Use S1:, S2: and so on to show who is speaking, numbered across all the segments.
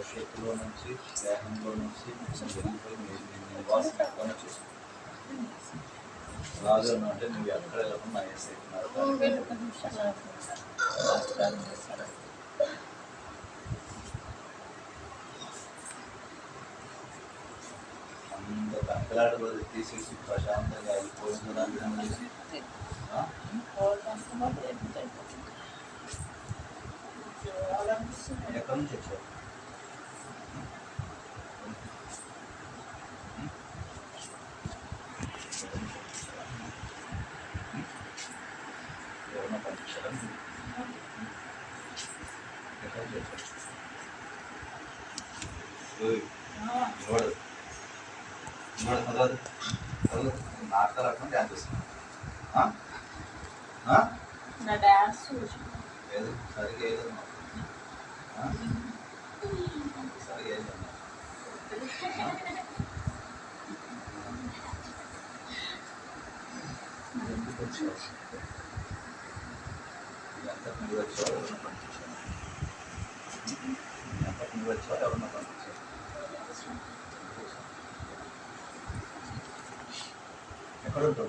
S1: భవిష్యత్తులో నుంచి దేహంలో నుంచి వెళ్ళిపోయి మీరు మీ నివాసం ఎక్కడ చేసుకుంటారు రాజు అంటే నువ్వు ఎక్కడ వెళ్ళకుండా వేసేస్తున్నారు అంత కంకలాట రోజు తీసేసి ప్రశాంతంగా వెళ్ళిపోయింది దాన్ని చేసి ఆ? ఎక్కడి నుంచి వచ్చావు
S2: నా డాన్స్ చూసి
S1: సరిగా వేయలేదు మాకు. ఆ? వచ్చావు? నువ్వు వచ్చావు, ఎవరన్నా పంపించావా? ఎంత నువ్వు వచ్చావు ఎవరన్నా పంపించావా? ఎక్కడ ఉంటావు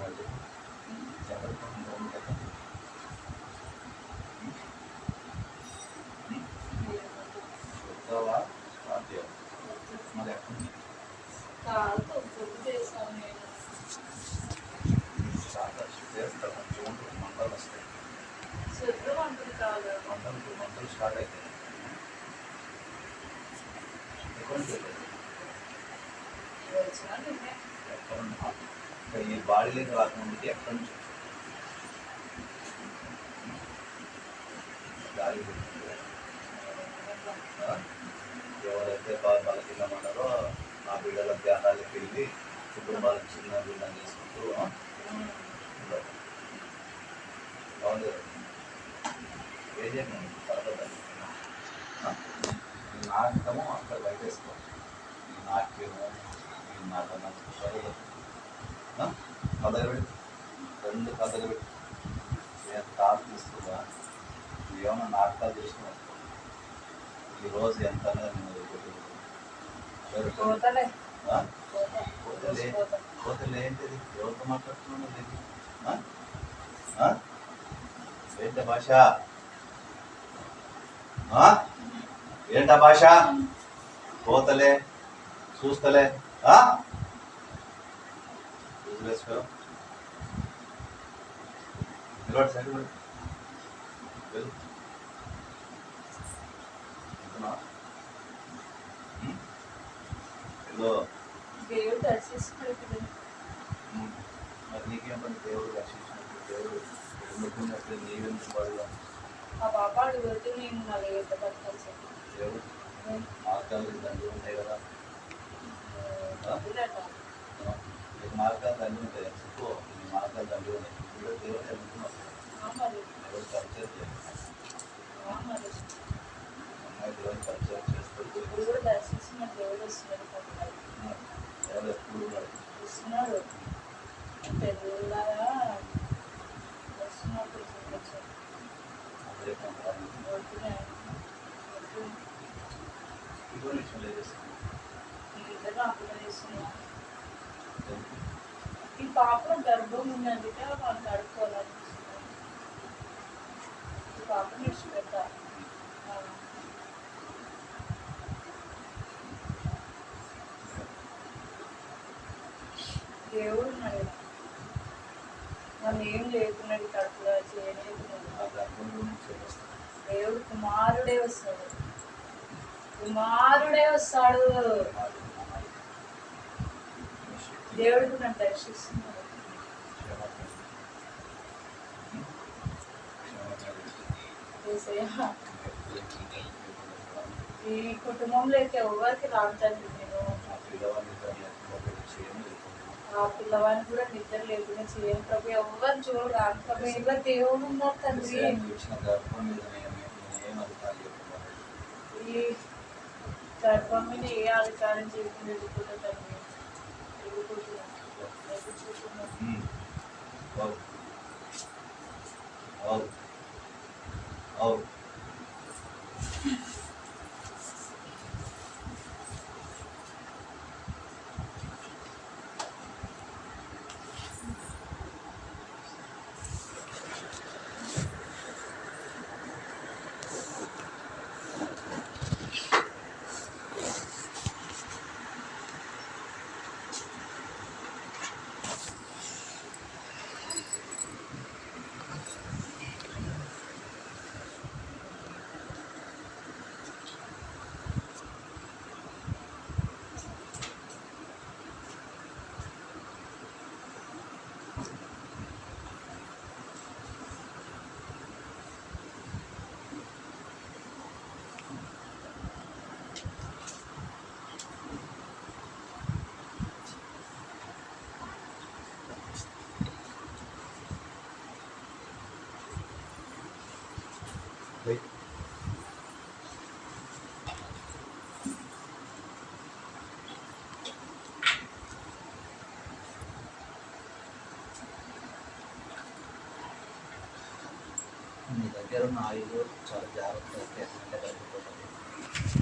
S1: చూస్తావా స్టార్ట్ మరి ఎక్కడ ఇక్కడ మీ బాడీలోకి రాకముందుకి ఎక్కడి నుంచి గాలి ఎవరైతే బాగా బలహీనమన్నారో ఆ బిడ్డల ధ్యానాలకు వెళ్ళి కుటుంబాలకు చిన్న బిడ్డ చేసుకుంటూ బాగుంది ఏం చేయండి తర్వాత నాటకము అక్కడ బయటేసుకోవాలి నాట్యము నాటకం పెట్టి. రెండు కథలు పెట్టి. నేను తాను తీసుకున్నా ఏమైనా నాటకాలు చేసిన ఈరోజు ఎంత ఆ? ఏంటిది? ఎవరితో ఆ? ఆ? ఏంట భాష? ఆ? ఏంట భాష? పోతలే. చూస్తలే. ఆ? వదిలేసుకో నిలబడి సైడ్ పడు. వెళ్ళు. వెళ్తున్నావా? ఉం? వెళ్ళు.
S2: దేవుడు దర్శిస్తున్నాడు
S1: ఉం. మరి నీకేం పని దేవుడు రక్షించినప్పుడు దేవుడు ఎన్నుకున్నప్పుడు నీవెందుకు పడగా
S2: ఆ పాప అడుగుతూ నేను నలుగు ఎంత పట్టుకోవాల్సి
S1: దేవుడు మార్గాలు దండి ఉంటాయి కదా
S2: వదిలేట
S1: నీకు మార్గాలు దండి ఉంటాయి చెప్పు నీ మార్గాలు దండి ఉన్నాయి ఇప్పుడు దేవుడు ఎన్నుకున్నావు
S2: మరి
S1: దేవుడు పరిచయం చేయాలి అమ్మాయి దేవుడు పరిచయం చేస్తుంది
S2: ఇప్పుడు దేవుడు
S1: ఎప్పుడు ఉన్నాడు
S2: అంటే తెల్లగా వస్తున్నప్పుడు చూపించాడు ఇద్దరు ఈ పాప గర్భం ఉన్నందుకే వాళ్ళు కడుక్కోవాలనిపిస్తుంది ఈ పాపని విడిచిపెట్టా దేవుడు ఉన్నాడు. నన్ను ఏం లేకున్నాడు కడుపులో చేయలేకున్నాడు దేవుడు కుమారుడే వస్తాడు. కుమారుడే వస్తాడు. దేవుడు నన్ను దర్శిస్తున్నాడు యేసయ్య, ఈ కుటుంబంలోకి ఎవరికి రావటానికి నేను ఆ పిల్లవాడిని కూడా నిద్ర లేకుండా చేయను ప్రభు ఎవరు చూడరు ప్రభు ఎవరు దేవుడు ఉన్నారు తండ్రి ఈ గర్భం మీద ఏ అధికారం చేయకుండా 음. 아우.
S1: 아우. 아우. మీ దగ్గర ఉన్న ఆయిల్ చాలా జాగ్రత్తగా కలిపిపోతుంది